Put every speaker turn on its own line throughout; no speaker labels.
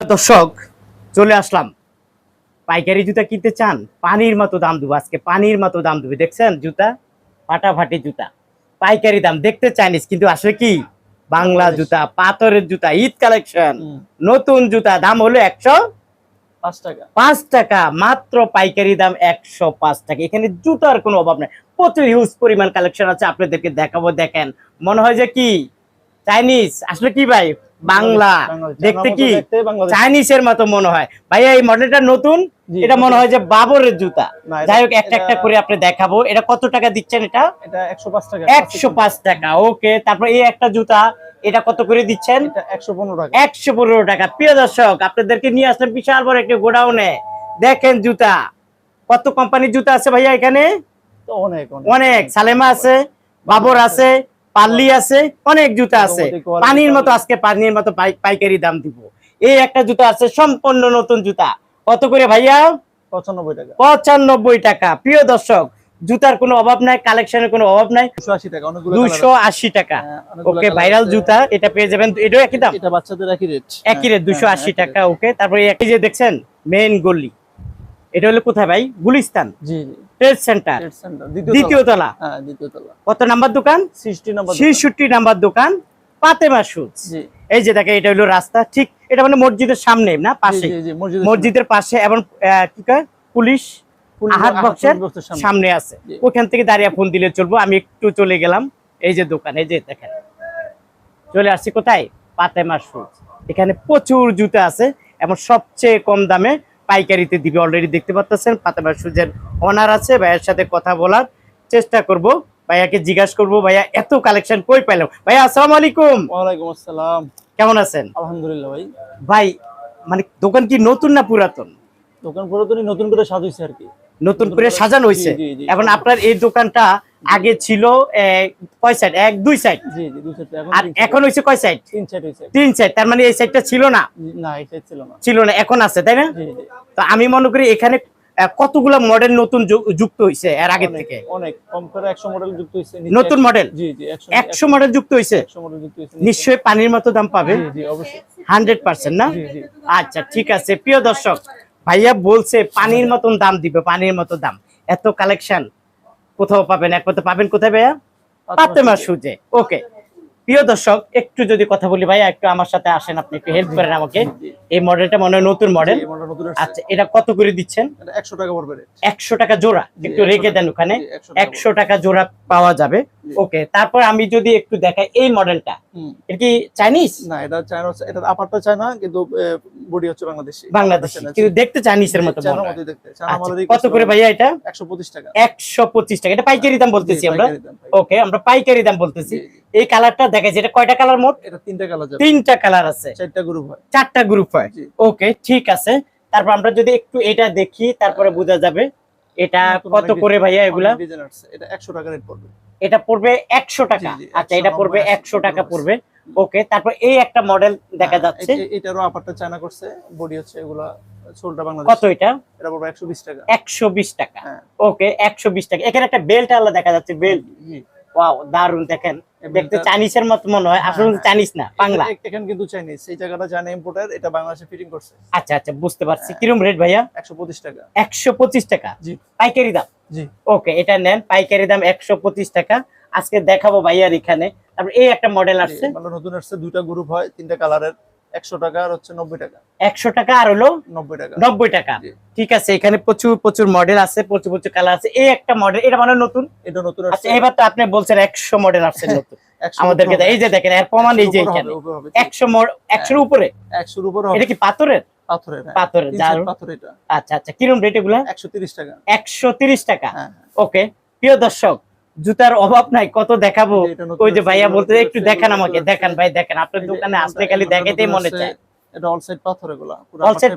দর্শক চলে আসলাম। পাইকারি জুতা কিনতে চান? পানির মতো দাম দেবো আজকে পানির মতো দাম দেবে। দেখছেন জুতা? ফাটাফাটি জুতা। পাইকারি দাম দেখতে চাইনিস কিন্তু আসলে কি? বাংলা জুতা পাথরের জুতা ঈদ কালেকশন। নতুন জুতা দাম হলো একশো
পাঁচ টাকা।
পাঁচ টাকা মাত্র পাইকারি দাম একশো পাঁচ টাকা। এখানে জুতার কোনো অভাব নাই। প্রচুর হিউজ পরিমাণ কালেকশন আছে আপনাদেরকে দেখাবো। দেখেন মনে হয় যে কি? চাইনিজ আসলে কি ভাই? বাংলা। দেখতে কি?
বাংলাদেশ।
চাইনিজের মতো মনে হয়। ভাইয়া এই মডেলটা নতুন? এটা মনে হয় যে বাবরের জুতা। যাই হোক একটা একটা করে আপনি দেখাবো। এটা কত টাকা দিচ্ছেন এটা?
একশো পাঁচ টাকা।
ওকে। তারপর এই একটা জুতা এটা কত করে দিচ্ছেন?
একশো পনেরো টাকা।
একশো পনেরো টাকা। প্রিয় দর্শক আপনাদেরকে নিয়ে আসলাম বিশাল বড় একটি গোডাউনে। দেখেন জুতা। কত কোম্পানির জুতা আছে ভাইয়া এখানে?
অনেক।
অনেক। সালেমা আছে বাবর আছে। পাল্লি আছে অনেক জুতা আছে। পানির মতো আজকে পানির মতো পাইকারি দাম দিব। এই একটা জুতা আছে সম্পূর্ণ নতুন জুতা। কত করে ভাইয়া?
পঁচানব্বই টাকা।
পঁচানব্বই টাকা। প্রিয় দর্শক জুতার কোনো অভাব নাই কালেকশনের কোনো অভাব নাই।
দুশো আশি টাকা হ্যাঁ,
ওকে ভাইরাল জুতা এটা পেয়ে যাবেন। এটাও একই দাম?
এটা বাচ্চাদের একই রেট
একই রেট দুশো আশি টাকা ওকে তারপরে একই যে দেখছেন মেইন গল্লি এটা হলো কোথায় ভাই? গুলিস্তান।
জি
ট্রেড সেন্টার
দ্বিতীয় তলা। হ্যাঁ দ্বিতীয় তলা।
কত নাম্বার দোকান?
সিক্সটি নাম্বার দোকান।
ছেষট্টি নাম্বার দোকান পাতেমা শুজ
জি।
এই যে দেখেন এটা হলো রাস্তা ঠিক এটা মানে মসজিদের সামনে না পাশে?
মসজিদের
পাশে এবং কি কয়? পুলিশ আহাত বক্সের
সামনে।
আছে। ওখান থেকে দাঁড়িয়ে ফোন দিলে চলবো আমি একটু চলে গেলাম। এই যে দোকান এই যে দেখেন। চলে আসছি কোথায়? পাতেমা শুজ এখানে প্রচুর জুতা আছে এবং সবচেয়ে কম দামে পাইকারিতে দিবে অলরেডি দেখতে পাচ্ছেন পাতেমা শুজের অনার আছে ভাইয়ের সাথে কথা বলার চেষ্টা করব। ভাইয়াকে জিজ্ঞাসা করব ভাইয়া এত কালেকশন কই পাইলাম ভাইয়া আসসালামু আলাইকুম।
ওয়ালাইকুম আসসালাম।
কেমন আছেন?
আলহামদুলিল্লাহ ভাই।
ভাই মানে দোকান কি নতুন না পুরাতন?
দোকান পুরোপুরি নতুন করে সাজাইছে আর কি।
নতুন করে সাজানো হয়েছে। এখন আপনার এই দোকানটা আগে ছিল কয় সাইড এক দুই সাইড আর এখন হয়েছে কয় সাইড
তিন সাইড
তার মানে এই সাইডটা ছিল না?
ছিল না।
এখন আছে তাই না? তো আমি মনে করি এখানে কতগুলো মডেল নতুন যুক্ত হয়েছে এর আগের থেকে?
অনেক কম করে একশো মডেল যুক্ত হয়েছে
নতুন মডেল
জি জি একশো
মডেল যুক্ত হয়েছে
একশো মডেল যুক্ত হয়েছে
নিশ্চয়ই পানির মতো দাম পাবে?
জি জি অবশ্যই।
হান্ড্রেড পার্সেন্ট না?
জি জি।
আচ্ছা ঠিক আছে। প্রিয় দর্শক ভাইয়া বলছে পানির মতন দাম দিবে পানির মতো দাম। এত কালেকশন কোথাও পাবেন এক একমাত্র পাবেন কোথায় ভাইয়া? পাতেমা সুজে ওকে। প্রিয় দর্শক একটু যদি কথা বলি ভাইয়া একটু আমার সাথে আসেন আপনি একটু হেল্প করেন আমাকে। এই মডেলটা মনে হয় নতুন মডেল। আচ্ছা এটা কত করে দিচ্ছেন?
একশো টাকা পড়বে
একশো টাকা জোড়া একটু রেখে দেন ওখানে।
জি, 100 টাকা
একশো টাকা জোড়া পাওয়া যাবে। ওকে তারপর আমি যদি একটু দেখাই এই মডেলটা এটা কি চাইনিজ
না এটা চায়না এটা আপারটা চায়না কিন্তু বডি হচ্ছে বাংলাদেশি।
বাংলাদেশি কিন্তু দেখতে চাইনিজের মতো আচ্ছা, কত করে ভাইয়া এটা?
একশো পঁচিশ টাকা।
একশো পঁচিশ টাকা। এটা পাইকারি দাম বলতেছি আমরা? ওকে আমরা পাইকারি দাম বলতেছি। এই কালারটা দেখাইছি এটা কয়টা কালার মোট?
এটা তিনটা কালার
তিনটা কালার আছে।
চারটা গ্রুপ হয়।
চারটা গ্রুপ হয়। ওকে ঠিক আছে। তারপর আমরা যদি একটু এটা দেখি তারপরে বোঝা যাবে এটা কত করে ভাইয়া এগুলা।
এটা একশো টাকা রেট পড়বে।
এটা পড়বে একশো টাকা।
জি, জি,
আচ্ছা এটা পড়বে
আছে,
একশো টাকা পড়বে। ওকে তারপর এই একটা মডেল দেখা
হ্যাঁ,
যাচ্ছে।
এটারও আপারটা চায়না করছে। বডি হচ্ছে এগুলা সোলটা বাংলাদেশ
কত এটা?
এটা পড়বে একশো বিশ টাকা।
একশো বিশ টাকা।
হ্যাঁ।
ওকে একশো বিশ টাকা। এখানে একটা বেল্ট আলাদা দেখা যাচ্ছে বেল্ট ওয়াও দারুণ দেখেন। দেখতে চাইনিজের মতো মনে হয় আসলে
হ্যাঁ,
চাইনিজ না বাংলা।
এখানে কিন্তু চাইনিজ এই জায়গাটা চায়না ইম্পোর্টার এটা বাংলাদেশে ফিটিং করছে।
আচ্ছা আচ্ছা বুঝতে পারছি। কিরম রেট ভাইয়া?
একশো পঁচিশ টাকা।
একশো পঁচিশ টাকা?
জি।
পাইকারি দাম?
জি।
ওকে এটা নেন পাইকারি দাম একশো পঁচিশ টাকা। আজকে দেখাবো ভাইয়ার এখানে। তারপর এই একটা মডেল আসছে।
মানে নতুন আসছে দুইটা গ্রুপ হয় তিনটা কালারের একশো টাকা আর হচ্ছে নব্বই টাকা।
একশো টাকা আর হলো
নব্বই টাকা।
নব্বই টাকা। ঠিক আছে এখানে প্রচুর প্রচুর মডেল আছে প্রচুর প্রচুর কালার আছে। এই একটা মডেল এটা মানে নতুন?
এটা নতুন
আচ্ছা এবার তো আপনি বলছেন একশো মডেল আসছে নতুন। আমাদেরকে এই যে দেখেন এর প্রমাণ এই যে
একশোর উপরে
এখানে। একশো একশোর উপরে?
একশোর উপরে
এটা কি পাথরের?
পাথরের হ্যাঁ।
পাথরের আচ্ছা আচ্ছা কিরম রেট এগুলা?
একশো তিরিশ টাকা।
একশো তিরিশ টাকা।
হ্যাঁ
ওকে প্রিয় দর্শক জুতার অভাব নাই কত দেখাবো? ওই যে ভাইয়া বলতে একটু দেখান আমাকে দেখান ভাই দেখেন। আপনার দোকানে আসলে খালি দেখাইতেই মনে চায়।
এটা অল সাইড পাথর এগুলা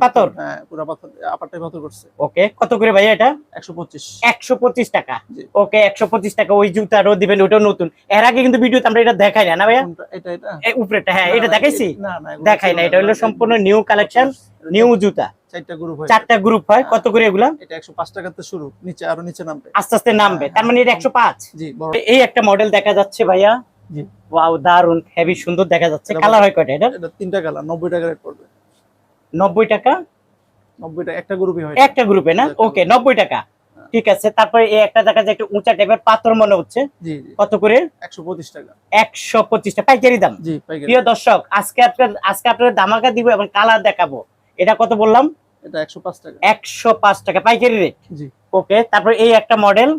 পাথর?
হ্যাঁ পুরো পাথর আপারটাই পাথর করছে।
ওকে কত করে ভাইয়া এটা?
একশো পঁচিশ।
একশো পঁচিশ টাকা। ওকে একশো পঁচিশ টাকা ওই জুতারও দিবেন ওটাও নতুন। এর আগে কিন্তু ভিডিওতে আমরা এটা দেখাই না না ভাইয়া?
এটা এটা?
উপরেটা হ্যাঁ এটা দেখাইছি?
না না
দেখাই না এটা হলো সম্পূর্ণ নিউ কালেকশন নিউ জুতা।
চারটা গ্রুপ হয়।
চারটা গ্রুপ হয়। কত করে এগুলা?
এটা একশো পাঁচ টাকাতে শুরু। নিচে আরও নিচে নামবে।
আস্তে আস্তে নামবে। তার মানে এটা একশো পাঁচ?
জি
এই একটা মডেল দেখা যাচ্ছে ভাইয়া।
জি।
ওয়াও দারুণ হেভি সুন্দর দেখা যাচ্ছে। কালার হয় কয়টা এটা
এটা তিনটা কালার নব্বই টাকা রেট পড়বে।
নব্বই টাকা?
নব্বই টাকা একটা গ্রুপই হয়।
একটা গ্রুপে না? ওকে নব্বই টাকা। ঠিক আছে তারপরে এই একটা দেখা যায় একটু উঁচা টাইপের পাথর মনে হচ্ছে। কত করে?
একশো পঁচিশ টাকা।
একশো পঁচিশটা পাইকারি দাম। প্রিয় দর্শক আজকে আপনার আজকে আপনার দামাকা দিব এবং কালার দেখাবো। এটা কত বললাম?
এটা টাকা।
টাকা পাইকারি রেট
জি।
ওকে তারপর এই একটা মডেল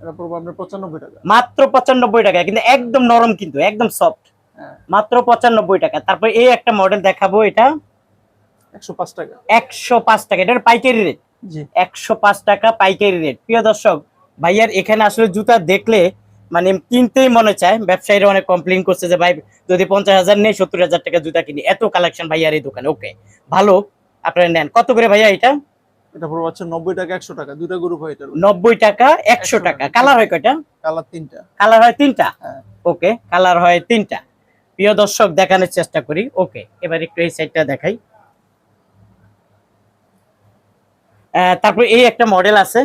এটা পড়ব আপনার পঁচানব্বই টাকা।
মাত্র পঁচানব্বই টাকা কিন্তু একদম নরম কিন্তু একদম সফট
হ্যাঁ।
মাত্র পঁচানব্বই টাকা। তারপর এই একটা মডেল দেখাবো এটা।
একশো পাঁচ টাকা।
একশো পাঁচ টাকা এটার পাইকারি রেট
জি।
একশো পাঁচ টাকা পাইকারি রেট প্রিয় দর্শক ভাইয়ার এখানে আসলে জুতা দেখলে মানে কিনতেই মনে চায়। ব্যবসায়ীরা অনেক কমপ্লেন করছে যে ভাই যদি পঞ্চাশ হাজার নেই সত্তর হাজার টাকা জুতা কিনি। এত কালেকশন ভাইয়ার এই দোকানে। ওকে ভালো। আপনারা নেন। কত করে ভাইয়া এটা?
এটা পড়ব হচ্ছে নব্বই টাকা একশো টাকা। দুটো গ্রুপ হয় এটার
নব্বই টাকা একশো
100
টাকা। কালার হয় কয়টা?
কালার তিনটা।
কালার হয় তিনটা?
হ্যাঁ।
ওকে কালার হয় তিনটা। প্রিয় দর্শক দেখানোর চেষ্টা করি। ওকে এবার একটু এই সাইডটা দেখাই। তারপর এই একটা মডেল আছে।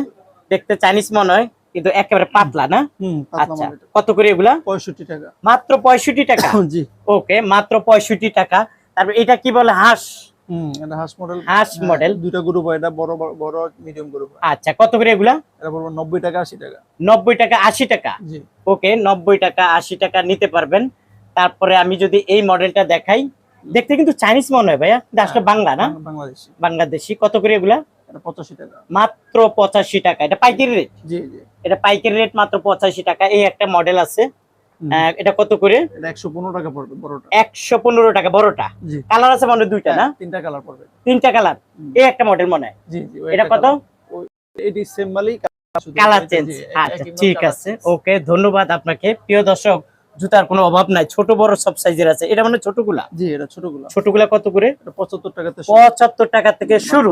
দেখতে চাইনিজ মনে হয় কিন্তু একেবারে পাতলা না?
হুম
আচ্ছা কত করে এগুলা?
পঁয়ষট্টি টাকা।
মাত্র পঁয়ষট্টি টাকা?
জি।
ওকে মাত্র পঁয়ষট্টি টাকা। তারপর এটা কি বলে হাঁস?
হুম এটা হাঁস মডেল
হাঁস।
দুইটা গ্রুপ হয় এটা বড় বড়- বড় মিডিয়াম গ্রুপ
আচ্ছা কত করে এগুলা?
এটা টাকা আশি টাকা।
নব্বই টাকা আশি টাকা?
জি।
ওকে নব্বই টাকা আশি টাকা নিতে পারবেন। তারপরে আমি যদি এই মডেলটা দেখাই দেখতে কিন্তু চাইনিজ মনে হয় ভাইয়া। আসলে বাংলা না?
বাংলাদেশি।
বাংলাদেশি। কত করে এগুলা?
পঁচাশি টাকা।
মাত্র পঁচাশি টাকা। এটা পাইকারি রেট
জি জি।
এটা পাইকারি রেট মাত্র পঁচাশি টাকা। এই একটা মডেল আছে। এটা কত করে?
একশো পনেরো টাকা পড়বে বড়টা।
একশো পনেরো টাকা বড়টা? কালার আছে মনে দুইটা না?
হ্যাঁ, তিনটা কালার পড়বে।
তিনটা কালার? এই একটা মডেল মনে হয়? এটা কত?
এটি সেম
কালার চেঞ্জ আচ্ছা ঠিক আছে। ওকে ধন্যবাদ আপনাকে। প্রিয় দর্শক জুতার কোনো অভাব নাই। ছোট বড় সব সাইজের আছে। এটা মানে ছোটগুলা?
জি এটা ছোটগুলো।
ছোটগুলা কত করে?
এটা পঁচাত্তর টাকাতে
পঁচাত্তর টাকা থেকে শুরু।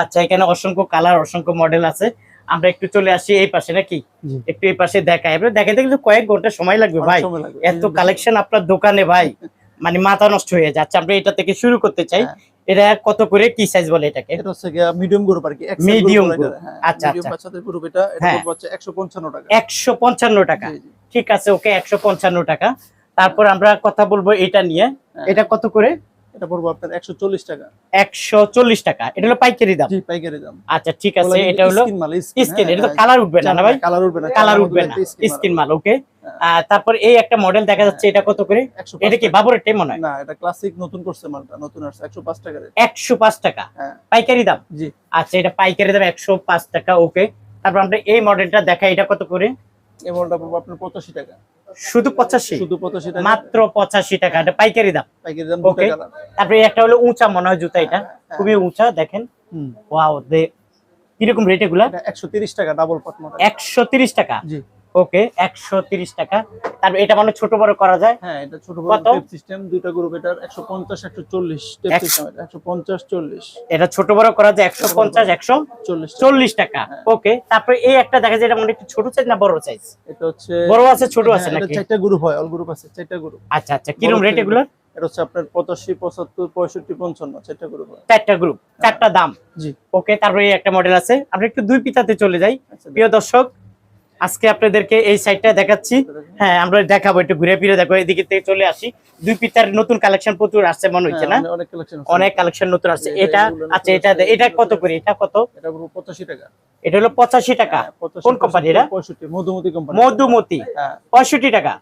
আচ্ছা এখানে অসংখ্য কালার অসংখ্য মডেল আছে। আমরা একটু চলে আসি এই পাশে নাকি? একটু এই পাশে দেখাই। এবার দেখাইতে কিন্তু কয়েক ঘণ্টা সময় লাগবে ভাই। এত কালেকশন আপনার দোকানে ভাই। মানে মাথা নষ্ট হয়ে যাচ্ছে। আমরা এটা থেকে শুরু করতে চাই।
হ্যাঁ।
এটা কত করে কি সাইজ বলে এটাকে?
এটা হচ্ছে মিডিয়াম গ্রুপ আর কি।
আচ্ছা,
মিডিয়াম
আচ্ছা।
বাচ্চাদের গ্রুপ এটা। এটা
হ্যাঁ।
হচ্ছে একশো পঞ্চান্ন টাকা।
টাকা। ঠিক আছে ওকে একশো পঞ্চান্ন টাকা। তারপর আমরা কথা বলব এটা নিয়ে।
হ্যাঁ।
এটা কত করে?
এটা পড়ব আপনার একশো চল্লিশ টাকা।
একশো চল্লিশ টাকা। এটা হলো পাইকারি দাম?
জি পাইকারি দাম।
আচ্ছা ঠিক আছে এটা হলো
স্কিন মাল
স্কিন এটা তো কালার উঠবে না ভাই?
কালার উঠবে না
কালার উঠবে না স্কিন মাল ওকে? তারপর এই একটা মডেল দেখা যাচ্ছে এটা কত করে? এটা কি বাবুরের টাই মনে হয়
না এটা ক্লাসিক নতুন করছে মালটা নতুন আসছে একশো পাঁচ টাকা rate।
একশো পাঁচ টাকা।
হ্যাঁ।
পাইকারি দাম?
জি।
আচ্ছা এটা পাইকারি দাম একশো পাঁচ টাকা ওকে। তারপর আমরা এই মডেলটা দেখাই এটা কত করে?
এই মডেলটা পড়ব আপনার পঁচাশি টাকা।
শুধু পঁচাশি?
শুধু পঁচাশি টাকা।
মাত্র পঁচাশি টাকা। এটা পাইকারি দাম?
পাইকারি দাম ওকে
তারপরে একটা হলো উঁচা মনে হয় জুতা এটা। খুবই উঁচা দেখেন। ওয়াও দে। কীরকম রেট এগুলা?
এটা একশো তিরিশ টাকা ডাবল পাট মডেল
একশো তিরিশ টাকা?
জি।
ওকে একশো তিরিশ টাকা। তারপর এটা মানে ছোট বড় করা যায়?
হ্যাঁ এটা ছোট বড় টেপ সিস্টেম দুইটা গ্রুপ এটার একশো পঞ্চাশ একশো চল্লিশ টেপ সিস্টেম এটা একশো পঞ্চাশ চল্লিশ।
এটা ছোট বড় করা যায় একশো পঞ্চাশ একশো
চল্লিশ
চল্লিশ টাকা
হ্যাঁ।
ওকে তারপরে এই একটা দেখা যায় এটা মানে একটু ছোট সাইজ না বড় সাইজ
এটা হচ্ছে
বড় আছে ছোট
হ্যাঁ,
আছে
এটা
নাকি?
চারটা গ্রুপ হয় অল গ্রুপ আছে চারটা গ্রুপ
আচ্ছা আচ্ছা কীরকম
বড়
রেট এগুলো
এটা হচ্ছে আপনার পঁচাশি পঁচাত্তর পঁয়ষট্টি পঞ্চান্ন চারটা গ্রুপ হয়।
চারটা গ্রুপ চারটা দাম।
জি।
ওকে তারপরে এই একটা মডেল আছে। আমরা একটু দুই পিতাতে চলে যাই।
আচ্ছা
প্রিয় দর্শক আজকে আপনাদেরকে এই সাইডটা দেখাচ্ছি। হ্যাঁ আমরা দেখাবো একটু ঘুরে ফিরে দেখো এদিকে থেকে চলে আসি। দুই পিতার নতুন কালেকশন প্রচুর আসছে মনে হচ্ছে না?
হ্যাঁ, অনেক কালেকশন
নতুন আসছে।
এটা-
আচ্ছা এটা এটা কত করে? এটা কত?
এটা পঁচাশি টাকা।
এটা হলো পঁচাশি টাকা।
হ্যাঁ, 85,
কোন কোম্পানি এটা?
মধুমতি কোম্পানি
মধুমতি।
হ্যাঁ।
পঁয়ষট্টি টাকা?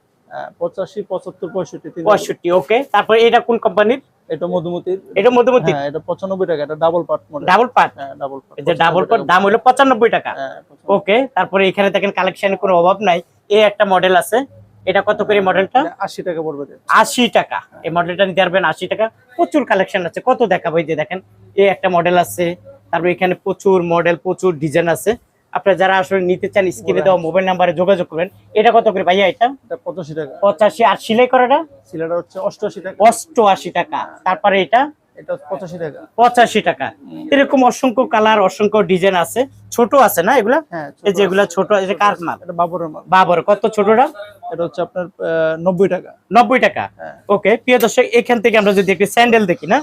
পঁচাশি পঁচাত্তর পঁয়ষট্টি
পঁয়ষট্টি ওকে তারপরে এটা কোন কোম্পানির
এটা মধুমতির
এটা মধুমতি?
হ্যাঁ এটা পঁচানব্বই টাকা এটা double part model
double part
হ্যাঁ ডাবল পার্ট
যে ডাবল পার্ট দাম হলো পঁচানব্বই টাকা।
হ্যাঁ
ওকে তারপরে এখানে দেখেন কালেকশনের কোনো অভাব নাই। এই একটা মডেল আছে। এটা কত করে মডেলটা
এটা আশি টাকা পড়বে রে।
আশি টাকা। এই মডেলটা নিতে পারবেন আশি টাকা। প্রচুর কালেকশন আছে। কত দেখাবো এই যে দেখেন। এই একটা মডেল আছে। তারপর এখানে প্রচুর মডেল প্রচুর ডিজাইন আছে। আপনারা যারা আসলে নিতে চান স্ক্রিনে দেওয়া মোবাইল নাম্বারে যোগাযোগ করবেন। এটা কত করে ভাইয়া এটা?
পঁচাশি টাকা।
পঁচাশি। আর সিলাই করাটা?
সিলেটা হচ্ছে অষ্টআশি টাকা।
অষ্টআশি টাকা। তারপরে এটা?
এটা পঁচাশি টাকা।
এরকম অসংখ্য কালার অসংখ্য ডিজাইন আছে। ছোট আছে না এগুলা?
হ্যাঁ
এই যেগুলা ছোট কার মাল? বাবর। কত ছোটটা?
এটা হচ্ছে আপনার নব্বই টাকা।
নব্বই টাকা।
হ্যাঁ।
ওকে প্রিয় দর্শক এখান থেকে আমরা যদি একটু স্যান্ডেল দেখি না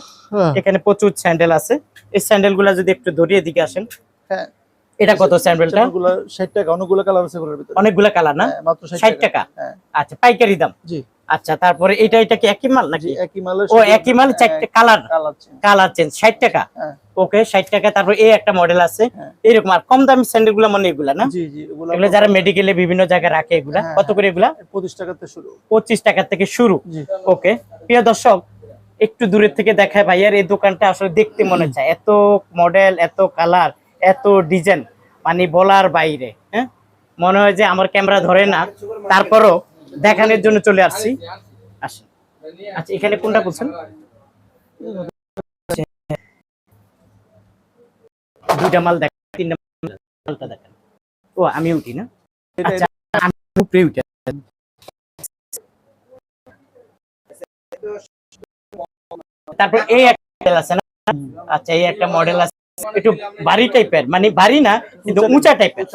এখানে প্রচুর স্যান্ডেল আছে। এই স্যান্ডেলগুলা যদি একটু ধরিয়ে দিকে আসেন।
হ্যাঁ।
এটা কত স্যান্ডেলটা
গুলো ষাট টাকা অনেকগুলো কালার আছে ভিতরে।
অনেকগুলা কালার না?
হ্যাঁ, মাত্র
ষাট
ষাট
টাকা।
হ্যাঁ।
আচ্ছা পাইকারি দাম?
জি।
আচ্ছা তারপরে এটা এটা কি একই মাল নাকি?
একই মালের
ও একই মাল চারটে কালার
কালার
চেঞ্জ ষাট টাকা?
হ্যাঁ।
ওকে ষাট টাকা তারপর এই একটা মডেল আছে।
হ্যাঁ।
এরকম আর কম দামি স্যান্ডেলগুলা মানে এগুলা না?
জি জি এগুলো
যারা মেডিকেলে বিভিন্ন জায়গায় রাখে এগুলা
হ্যাঁ,
কত করে এগুলা?
পঁচিশ থেকে শুরু।
পঁচিশ টাকা থেকে শুরু।
জি।
ওকে প্রিয় দর্শক একটু দূরের থেকে দেখায় ভাইয়ার এই দোকানটা আসলে দেখতে মনে চায়। এত মডেল এত কালার এত ডিজাইন মানে বলার বাইরে হ্যাঁ? মনে হয় যে আমার ক্যামেরা ধরে না, তারপরও দেখানোর জন্য চলে আসছি। আসেন। আচ্ছা এখানে কোনটা বলছেন দুইটা মাল দেখ, তিনটা মালটা দেখেন ও, আমি উঠি না? আচ্ছা তারপর এই একটা মডেল আছে না? আচ্ছা এই একটা মডেল আছে। একটু ভারী টাইপের মানে ভারী না কিন্তু উঁচা টাইপের।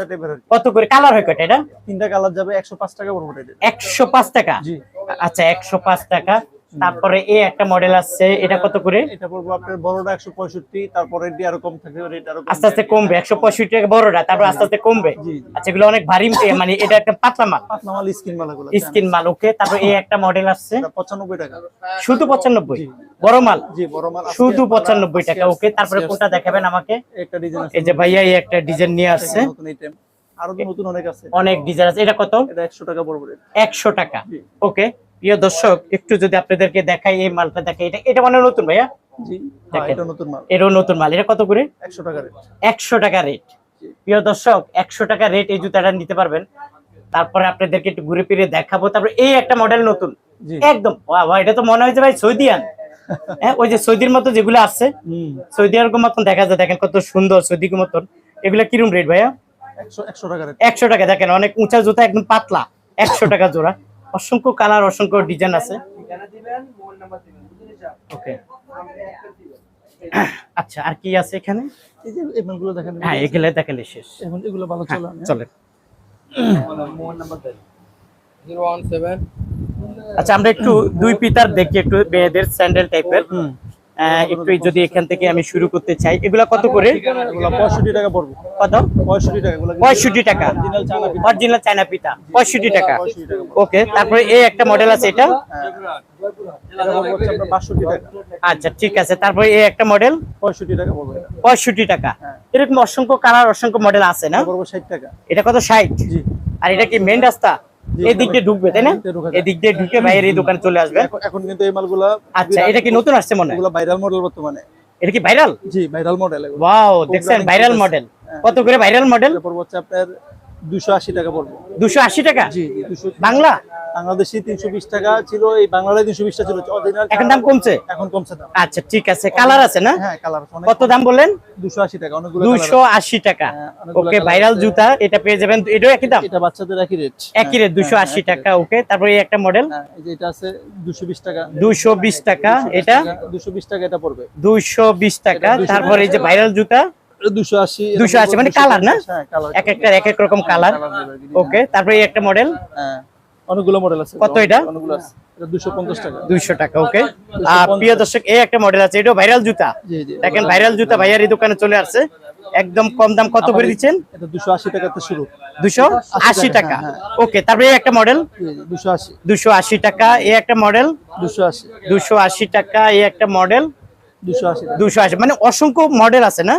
কত করে? কালার হয় কয়টা এটা?
তিনটা কালার যাবে একশো পাঁচ টাকা পড়বে
একশো পাঁচ টাকা? আচ্ছা একশো পাঁচ টাকা। তারপরে এই একটা মডেল আছে এটা কত করে?
এটা পড়ব আপনার বড়টা একশো পঁয়ষট্টি তারপরে এটি আরও কম থাকবে রেট আরও
আস্তে আস্তে কমবে একশো পঁয়ষট্টি টাকা বড়টা তারপর আস্তে আস্তে কমবে? আচ্ছা এগুলো অনেক ভারী মানে এটা একটা পাতলা মাল?
পাতলা মাল স্কিন মালাগুলো
স্কিন মাল ওকে। তারপর এই একটা মডেল আসছে?
এটা পঁচানব্বই টাকা।
শুধু পঁচানব্বই?
জি।
বড় মাল?
জি বড় মাল।
শুধু
আপনারা-
পঁচানব্বই টাকা ওকে। তারপরে কোনটা দেখাবেন আমাকে?
একটা ডিজাইন আছে।
এই যে ভাইয়া এই একটা ডিজাইন নিয়ে আসছে।
নতুন আইটেম আরও নতুন অনেক আছে।
অনেক ডিজাইন আছে। এটা কত?
এটা একশো টাকা পড়বে রেট।
একশো টাকা। ওকে। প্রিয় দর্শক একটু যদি আপনাদেরকে দেখাই এই মালটা দেখাই এটা এটা মানে নতুন ভাইয়া?
হ্যাঁ,
দেখেন।
এটা নতুন মাল।
এরও নতুন মাল। এটা কত করে?
একশো টাকা রেট
একশো টাকা রেট প্রিয় দর্শক একশো টাকা রেট এই জুতাটা নিতে পারবেন। তারপরে আপনাদেরকে একটু ঘুরে ফিরে দেখাবো। তারপরে এই একটা মডেল নতুন। একদম। এটা তো মনে হয় যে ভাই সৌদিয়ান। হ্যাঁ ওই যে সৌদির মতো যেগুলো আছে সৌদি আরবের মতন দেখা যায় দেখেন কত সুন্দর সৌদির মতন। এগুলা কিরম রেট ভাইয়া?
একশো টাকা
একশো টাকা দেখেন অনেক উঁচা জুতা একদম পাতলা। একশো টাকা জোড়া। অসংখ্য কালার অসংখ্য ডিজাইন আছে। ওকে। আচ্ছা আর কি আছে এখানে?
এই যে এই দেখেন।
হ্যাঁ এগুলো দেখালে শেষ।
এখন এগুলো ভালো
হ্যাঁ,
চলে
চলে।
Zero one seven.
আচ্ছা আমরা একটু দুই পিতার দেখি একটু মেয়েদের স্যান্ডেল টাইপের।
হুম।
একটু যদি এখান থেকে আমি শুরু করতে চাই এগুলা কত করে?
পঁয়ষট্টি টাকা পড়বে।
কত?
পঁয়ষট্টি টাকা
পঁয়ষট্টি টাকা।
অরিজিনাল চায়না
পিতা পঁয়ষট্টি টাকা। ওকে তারপরে এই একটা মডেল আছে এটা?
হ্যাঁ
আচ্ছা ঠিক আছে তারপরে এই একটা মডেল
পঁয়ষট্টি টাকা
পঁয়ষট্টি টাকা।
হ্যাঁ।
এরকম অসংখ্য কালার অসংখ্য মডেল আছে না?
এটা ষাট টাকা।
এটা কত ষাট? আর এটা কি মেন রাস্তা?
জি,
এই দিক দিয়ে ঢুকবে তাই না?
এদিক দিয়ে ঢোকা যায়।
এই দোকানে চলে আসবে।
এখন- কিন্তু এই মালগুলা
আচ্ছা এটা কি নতুন আসছে মনে হয়?
ভাইরাল মডেল বর্তমানে।
এটা কি ভাইরাল
জি ভাইরাল মডেল
ওয়াও দেখছেন ভাইরাল মডেল
হ্যাঁ।
কত করে ভাইরাল মডেল
হচ্ছে আপনার দুশো আশি টাকা পড়বে।
দুশো আশি টাকা?
জি দুশো
বাংলা?
বাংলাদেশি তিনশো বিশ টাকা ছিল এই তিনশো বিশটা ছিল। অরিজিনাল
এখন দাম কমছে?
এখন কমছে দাম।
আচ্ছা ঠিক আছে। কালার আছে না?
হ্যাঁ কালার
কত দাম বললেন?
দুশো আশি টাকা অনেকগুলো
দুশো আশি টাকা।
হ্যাঁ,
ওকে ভাইরাল
আছে।
জুতা এটা পেয়ে যাবেন। এটাও একই দাম?
এটা বাচ্চাদের একই রেট
একই রেট দুশো আশি টাকা ওকে তারপরে এই একটা মডেল
হ্যাঁ এটা আছে দুশো বিশ টাকা।
দুশো বিশ টাকা এটা?
দুশো বিশ টাকা এটা পড়বে।
দুইশো বিশ টাকা।
এটা 220
তারপরে এই যে ভাইরাল জুতা?
দুশো
280 মানে colour না?
হ্যাঁ
এক একটার এক এক রকম কালার ওকে তারপরে এই একটা মডেল
হ্যাঁ অনেকগুলো মডেল আছে।
কত এটা?
অনেকগুলো আছে। এটা টাকা।
টাকা ওকে প্রিয় দর্শক এই একটা মডেল আছে এটাও ভাইরাল জুতা। দেখেন ভাইরাল জুতা। ভাইয়ার এই দোকানে চলে আসছে। একদম কম দাম কত করে দিচ্ছেন?
এটা দুশো আশি টাকাতে শুরু।
দুশো আশি টাকা।
হ্যাঁ,
ওকে তারপরে এই একটা মডেল
দুশো আশি।
দুশো আশি টাকা এই একটা মডেল
দুশো আশি।
দুশো আশি টাকা এই একটা মডেল
দুশো আশি
মানে অসংখ্য মডেল আছে না?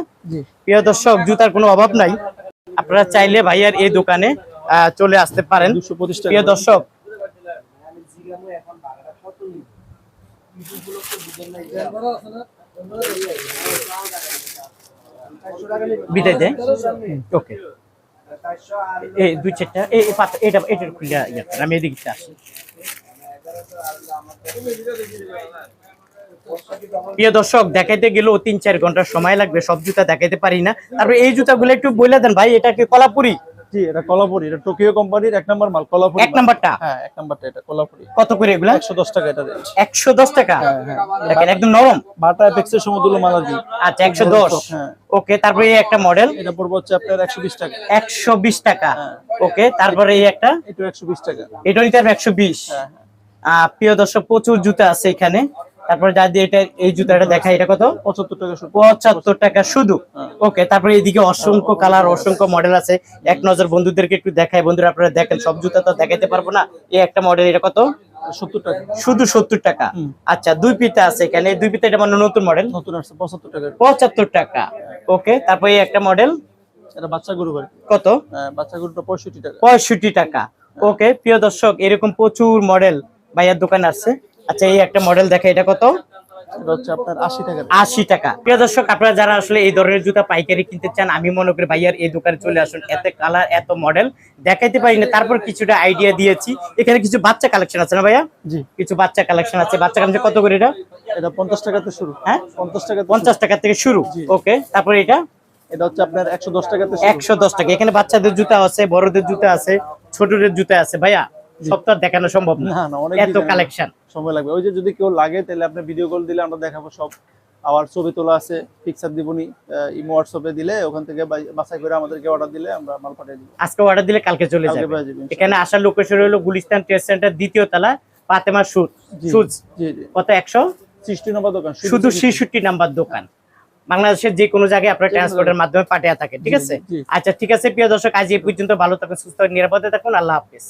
প্রিয় দর্শক জুতার কোনো অভাব নাই। আপনারা চাইলে ভাইয়ার এই দোকানে চলে আসতে পারেন। প্রিয় দর্শক বিদায় দেয়। ওকে। এই দুই চারটা এই এই পাতা এটা খুলে আমি এদিকে আসি। প্রিয় দর্শক দেখাইতে গেলেও তিন চার ঘণ্টার সময় লাগবে সব জুতা দেখাইতে পারি না। তারপরে এই জুতাগুলো একটু বলে দেন ভাই এটা কি কলাপুরি?
জি এটা কলাপুরি এটা টোকিও কোম্পানির এক নাম্বার মাল কলাপুরি
এক নাম্বারটা?
হ্যাঁ এক নাম্বারটা এটা কলাপুরি।
কত করে এগুলা?
একশো দশ টাকা এটা হ্যাঁ, হ্যাঁ।
দেখেন একদম নরম।
বাটা এফেক্সের সমতুল্য মাল আর
আচ্ছা
হ্যাঁ।
ওকে তারপরে এই একটা মডেল
এটা পড়বে হচ্ছে আপনার একশো বিশ টাকা।
একশো বিশ টাকা। ওকে তারপরে এই একটা?
এটা একশো বিশ টাকা।
এটা নিতে হবে একশো বিশ।
হ্যাঁ
প্রিয় দর্শক প্রচুর জুতা আছে এখানে। তারপরে যা দিয়ে এটা এই জুতাটা দেখা এটা কত?
পঁচাত্তর টাকা শুরু
পঁচাত্তর টাকা শুধু?
হ্যাঁ।
ওকে তারপরে এদিকে অসংখ্য কালার অসংখ্য মডেল আছে। এক নজর বন্ধুদেরকে একটু দেখায় বন্ধুরা আপনারা দেখেন সব জুতা তো দেখাইতে পারব না। এই একটা মডেল এটা কত?
সত্তর টাকা।
শুধু সত্তর টাকা। আচ্ছা দুই পিতা আছে এখানে। এই দুই পিতা এটা মানে নতুন মডেল
নতুন আসছে পঁচাত্তর টাকা।
পঁচাত্তর টাকা। ওকে তারপরে এই একটা মডেল
এটা বাচ্চা গরু
কত?
বাচ্চা গরুটা পঁয়ষট্টি টাকা।
পঁয়ষট্টি টাকা। ওকে প্রিয় দর্শক এরকম প্রচুর মডেল ভাইয়ার দোকানে আসছে আচ্ছা এই একটা মডেল দেখে এটা কত?
এটা হচ্ছে আপনার আশি টাকা।
আশি টাকা। প্রিয় দর্শক আপনারা যারা আসলে এই ধরনের জুতা পাইকারি কিনতে চান আমি মনে করি ভাইয়ার এই দোকানে চলে আসুন। এত কালার এত মডেল দেখাইতে পারি না তারপর কিছুটা আইডিয়া দিয়েছি। এখানে কিছু বাচ্চা কালেকশন আছে না ভাইয়া?
জি।
কিছু বাচ্চা কালেকশন আছে। বাচ্চা কালেকশন কত করে এটা?
এটা পঞ্চাশ টাকাতে শুরু।
হ্যাঁ?
পঞ্চাশ টাকা
পঞ্চাশ টাকা থেকে শুরু। ওকে তারপরে এটা?
এটা হচ্ছে আপনার একশো দশ টাকাতে
একশো দশ টাকা। এখানে বাচ্চাদের জুতা আছে বড়দের জুতা আছে ছোটদের জুতা আছে। ভাইয়া সব তো আর দেখানো সম্ভব না। এত কালেকশন
সময় লাগবে। ওই যে যদি কেউ লাগে তাহলে আপনি ভিডিও কল দিলে আমরা দেখাবো সব। আবার ছবি তোলা আছে পিকচার দিবনি ইমো হোয়াটসঅ্যাপে দিলে ওখান থেকে বাছাই করে আমাদেরকে অর্ডার দিলে আমরা মাল পাঠিয়ে দিব।
আজকে অর্ডার দিলে কালকে চলে যাবে। এখানে আসার লোকেশন হলো গুলিস্তান ট্রেড সেন্টার দ্বিতীয় তলা পাতেমা সুজ
জি,
সুজ কত একশো?
সৃষ্টি নম্বর দোকান
শুধু ছেষট্টি নাম্বার দোকান। বাংলাদেশের যে কোনো জায়গায় আপনার ট্রান্সপোর্টের মাধ্যমে পাঠিয়ে থাকে ঠিক আছে? আচ্ছা ঠিক আছে প্রিয় দর্শক আজ এই পর্যন্ত ভালো থাকুন সুস্থ নিরাপদে থাকুন। আল্লাহ হাফিজ।